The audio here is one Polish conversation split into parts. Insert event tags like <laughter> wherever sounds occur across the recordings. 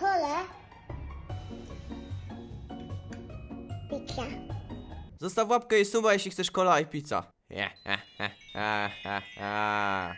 Kole. Pizza. Zostaw łapkę i suba, jeśli chcesz kola i pizza. Je, he, he, he, he, he.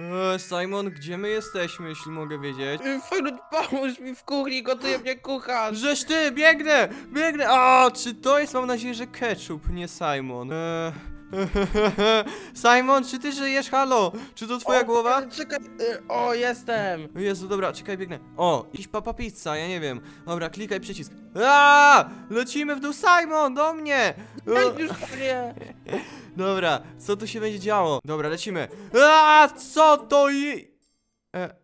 E, Simon, gdzie my jesteśmy, jeśli mogę wiedzieć? Fajno, pomóż mi w kuchni, gotuje mnie kucharz. Żeż ty, biegnę, biegnę! O, czy to jest, mam nadzieję, że ketchup, nie Simon. Eee, <laughs> Simon, czy ty żyjesz, halo? Czy to twoja O, głowa? e, Czekaj, e, o, jestem. O Jezu, dobra, czekaj, biegnę. O, jakiś papa pizza, ja nie wiem. Dobra, klikaj przycisk. A, Lecimy w dół, Simon, do mnie! Ej, E, już nie. <laughs> Dobra, co tu się będzie działo? Dobra, lecimy. A, co to i... E,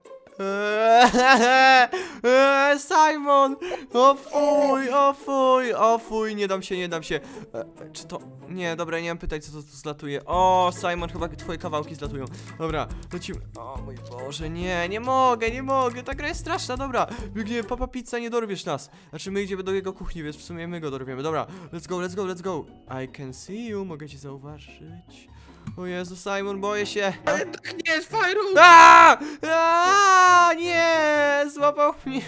e, <laughs> e, Simon! O fuj, o fuj, o fuj, nie dam się, nie dam się. E, czy to... Nie, dobra, nie mam pytać, co to tu zlatuje. O, Simon, chyba twoje kawałki zlatują. Dobra, lecimy. O mój Boże, nie, nie mogę, nie mogę, ta gra jest straszna, dobra. Biegnie, papa pizza, nie dorwiesz nas. Znaczy, my idziemy do jego kuchni, więc w sumie my go dorwiemy. Dobra, let's go, let's go, let's go. I can see you, mogę cię zauważyć. O Jezu, Simon, boję się. Ale tak nie jest Fajru. A! A! Nie! Złapał mnie!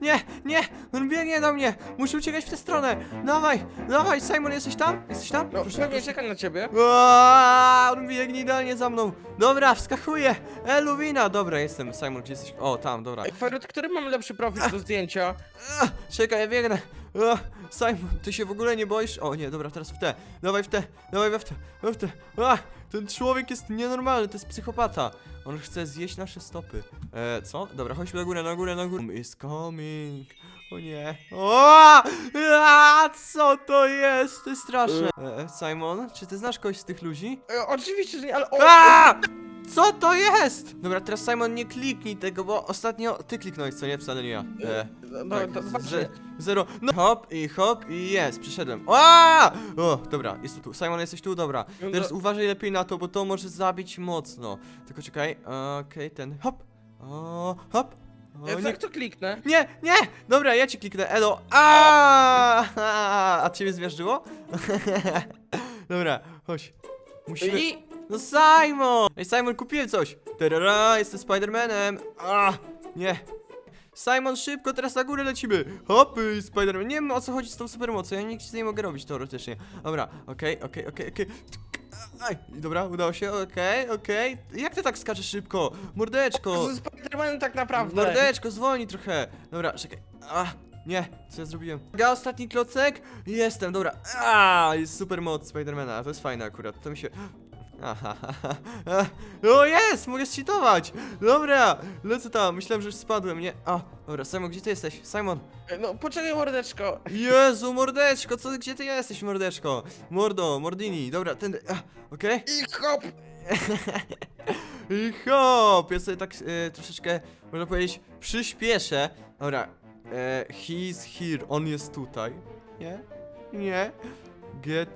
Nie, nie! On biegnie do mnie! Muszę uciekać w tę stronę! Dawaj, dawaj, Simon, jesteś tam? Jesteś tam? No, pewnie czekam na ciebie. Aaa, on biegnie idealnie za mną! Dobra, wskakuję! Eluwina! Dobra, jestem. Simon, gdzie jesteś? O, tam, dobra. Ej, który mam lepszy profil do zdjęcia? A, Czekaj, ja biegnę! A, Simon, ty się w ogóle nie boisz? O nie, dobra, teraz w te. Dawaj w te, dawaj we w te, we w te. A, ten człowiek jest nienormalny, to jest psychopata. On chce zjeść nasze stopy. E, co? Dobra, chodźmy na górę, na górę, na górę. Is coming. O nie. O! A, co to jest? To jest straszne. E, Simon, czy ty znasz kogoś z tych ludzi? E, oczywiście, że nie, ale o, A! Co to jest? Dobra, teraz Simon nie kliknij tego, bo ostatnio ty kliknąłeś, co nie? Wcale nie ja. E, no, tak, to z-. Zero. No. Hop i hop i jest, przyszedłem. A! O, dobra, jest tu. Simon, jesteś tu, dobra. No Teraz uważaj lepiej na to, bo to może zabić mocno. Tylko czekaj, okej, ten, hop. O, hop. O, E, nie, Jak to kliknę? nie, nie! Dobra, ja ci kliknę, elo. A! <laughs> A ciebie zmiażdżyło? <laughs> Dobra, chodź. Musimy... I... No Simon! Ej Simon, kupiłem coś! Terara, jestem Spidermanem! A, nie! Simon, szybko, teraz na górę lecimy! Hopy, Spiderman! Nie wiem o co chodzi z tą supermocą, ja nic z niej mogę robić teoretycznie. Dobra, okej, okej, okej, okej. Aj, dobra, udało się, okej, okej. Jak ty tak skaczesz szybko? Mordeczko! Z Spidermanem tak naprawdę. Mordeczko, zwolnij trochę! Dobra, czekaj. A, nie, co ja zrobiłem? Ja ostatni klocek? Jestem, dobra. A, jest super moc Spidermana, to jest fajne akurat, to mi się... Aha, ha, ha. O jest, mogę zcheatować! Dobra, lecę tam, myślałem, że już spadłem, nie? A, dobra, Simon, gdzie ty jesteś? Simon! E, No, poczekaj, mordeczko. Jezu, mordeczko, co, gdzie ty jesteś, mordeczko? Mordo, mordini, dobra, ten... a, Okej? I hop. <laughs> I hop! Ja sobie tak e, troszeczkę, można powiedzieć, przyspieszę. Dobra, e, he's here, on jest tutaj. Nie? Nie? Get...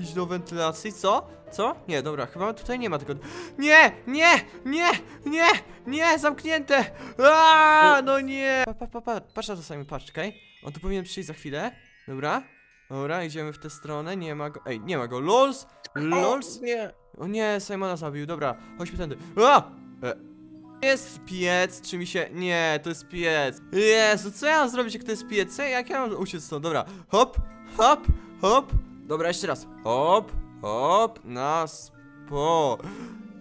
Idź do wentylacji, co? Co? Nie, dobra, chyba tutaj nie ma tego... Nie! Nie! Nie! Nie! Nie! Zamknięte! Aaaa! No nie! Pa, pa, pa, pa, patrz na to sami, patrz, czekaj. On tu powinien przyjść za chwilę. Dobra. Dobra, idziemy w tę stronę, nie ma go... Ej, nie ma go, lols! Lols! O, nie. O nie, Simona zabił, dobra, chodźmy tędy. A! E. Jest piec, czy mi się... Nie, to jest piec. Jezu, co ja mam zrobić, jak to jest piec? Jak ja mam uciec stąd? Dobra, hop, hop, hop. Dobra, jeszcze raz. Hop, hop, na spo...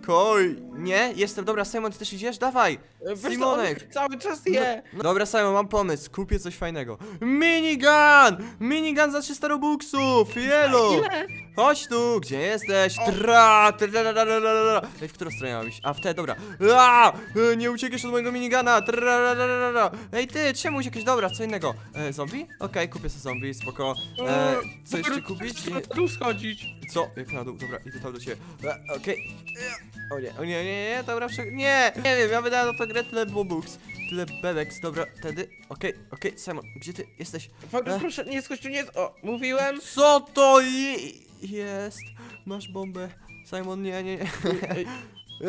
Koj, nie? Jestem, dobra, Simon, ty też idziesz? Dawaj! E, wiesz co, Simonek! on Cały czas je. No, dobra, Simon, mam pomysł, kupię coś fajnego. Minigun! Minigun za 300 robuxów! Jelo! Ile? Chodź tu, gdzie jesteś? Tra, tra, tra, tra, tra, tra. Ej, w którą stronę mam iść? A, w te, dobra. A, e, nie uciekniesz od mojego minigana. Tra, tra, tra, tra, tra. Ej, ty, czemu uciekłeś? Dobra, co innego? E, zombie? Okej, kupię sobie zombie, spoko. E, co jeszcze kupić? Nie, tu schodzić. co? Jak na dół, dobra, idę tam do ciebie. E, Okej. E, O nie, o nie, nie, nie, dobra, prze... nie, nie wiem, ja wydałem na to grę tyle bobux, tyle bebeks, dobra, wtedy, okej, okej, Simon, gdzie ty jesteś? Fajru, E. proszę, nie tu, nie... O, mówiłem. Co to je... jest? Masz bombę. Simon, nie, nie, nie. Ej,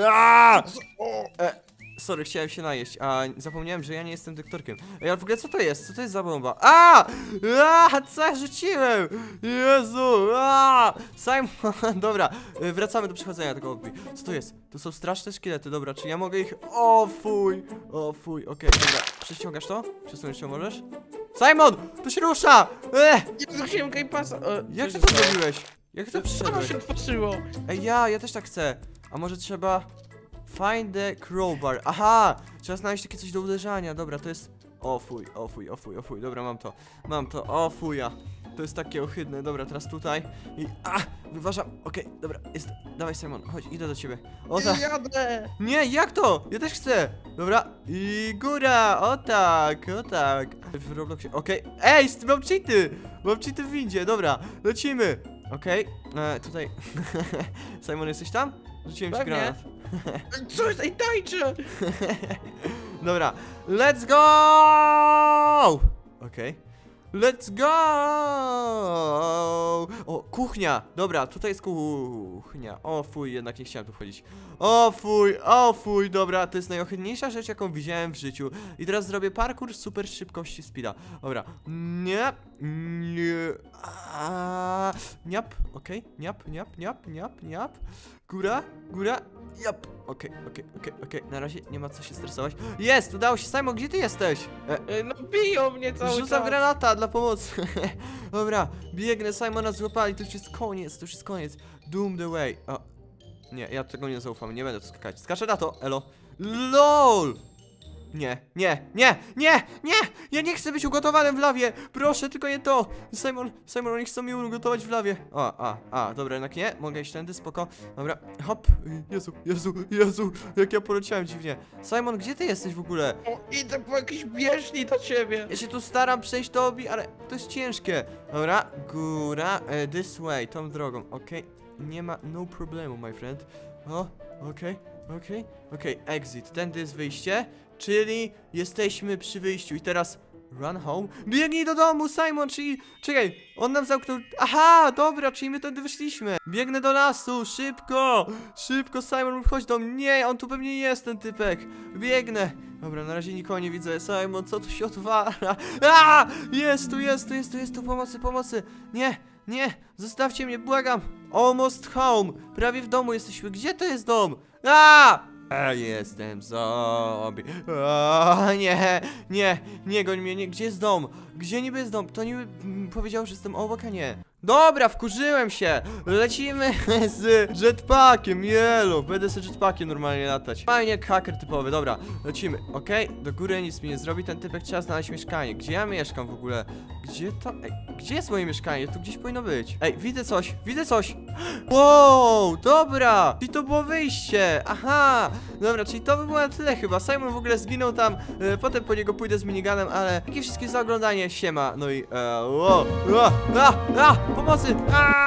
Aaa! <laughs> o, E, Sorry, chciałem się najeść, a zapomniałem, że ja nie jestem doktorkiem. Ej, ale w ogóle co to jest? Co to jest za bomba? A! A! Co ja rzuciłem? Jezu! A! Simon! <laughs> Dobra, y, wracamy do przechodzenia tego lobby. Co to jest? To są straszne szkielety, dobra, czy ja mogę ich... O fuj! O fuj, okej, dobra. Prześciągasz to? Przesunąć się możesz? Simon! To się rusza! Ech! Ja chciałem Game Passa. E, Jak ty to zrobiłeś? Jak to To samo przyszedłeś? się otworzyło. Ej, ja, ja też tak chcę. A może trzeba... Find the crowbar. Aha! Trzeba znaleźć takie coś do uderzania. Dobra, to jest... O fuj, o fuj, o fuj, o fuj. Dobra, mam to. Mam to. O fuja. To jest takie ohydne. Dobra, teraz tutaj. I... A! Wyważam. Okej, dobra, jest. Dawaj, Simon, chodź, idę do ciebie. O tak. Jadę. Nie, jak to? Ja też chcę. Dobra. I góra. O tak, o tak. W Robloxie. Okej. Ej, st- mam cheaty. Mam cheaty w windzie. Dobra, lecimy. Okej. E, tutaj. <laughs> Simon, jesteś tam? Rzuciłem ci Pewnie. granat. Co jest? Ej, tańczę. <laughs> Dobra. Let's go! Okej. Let's go! O, kuchnia! Dobra, tutaj jest kuchnia. O fuj, jednak nie chciałem tu wchodzić. O fuj, o fuj, dobra, to jest najohydniejsza rzecz, jaką widziałem w życiu. I teraz zrobię parkour z super szybkości speeda. Dobra, nie, nie, a, niap, okej, niap, niap, niap, niap, niap. Góra, góra, jap. Okej, okej, okej, okej, na razie nie ma co się stresować. Jest, udało się, Simon, gdzie ty jesteś? E, E, No biją mnie cały Rzucam czas. granata dla pomocy. <laughs> Dobra, biegnę, Simona złapali, to już jest koniec, to już jest koniec. Doom the way. O. Nie, ja tego nie zaufam, nie będę tu skakać. Skaczę na to, elo. LOL! Nie, nie, nie, nie, nie! Ja nie chcę być ugotowanym w lawie! Proszę, tylko nie to! Simon, Simon, oni chcą mnie ugotować w lawie. O, a, a, dobra, jednak nie. Mogę iść tędy, spoko. Dobra, hop. Jezu, Jezu, Jezu, jak ja poleciałem dziwnie. Simon, gdzie ty jesteś w ogóle? O, idę po jakiejś bieżni do ciebie. Ja się tu staram przejść to obi, ale to jest ciężkie. Dobra, góra, e, this way, tą drogą, okej. Nie ma, no problemu, my friend. O, okej, okej, okej, exit, tędy jest wyjście, czyli jesteśmy przy wyjściu i teraz run home. Biegnij do domu, Simon, czyli, czekaj, on nam zamknął, aha, dobra, czyli my tędy wyszliśmy. Biegnę do lasu, szybko, szybko, Simon, chodź do mnie, nie, on tu pewnie jest, ten typek. Biegnę. Dobra, na razie nikogo nie widzę. Simon, co tu się odwala? <laughs> A! Jest tu, jest tu, jest tu, jest tu, pomocy, pomocy. Nie, nie, zostawcie mnie, błagam. Almost home. Prawie w domu jesteśmy. Gdzie to jest dom? A! A, jestem zombie. A, nie, nie, nie goń mnie, nie. Gdzie jest dom? Gdzie niby jest dom? To niby powiedział, że jestem obok, a nie. Dobra, wkurzyłem się. Lecimy <laughs> z jetpackiem, jelo. Będę z jetpackiem normalnie latać. Fajnie, haker typowy, dobra. Lecimy, okej? Do góry nic mi nie zrobi, ten typek trzeba znaleźć mieszkanie. Gdzie ja mieszkam w ogóle? Gdzie to? Ej, gdzie jest moje mieszkanie? Tu gdzieś powinno być. Ej, widzę coś, widzę coś. <gasps> Wow, dobra. Czyli to było wyjście. Aha. Dobra, czyli to by było na tyle chyba. Simon w ogóle zginął tam. E, potem po niego pójdę z miniganem, ale dzięki wszystkim za oglądanie. Siema. No i e, wow, a, pomocy. A!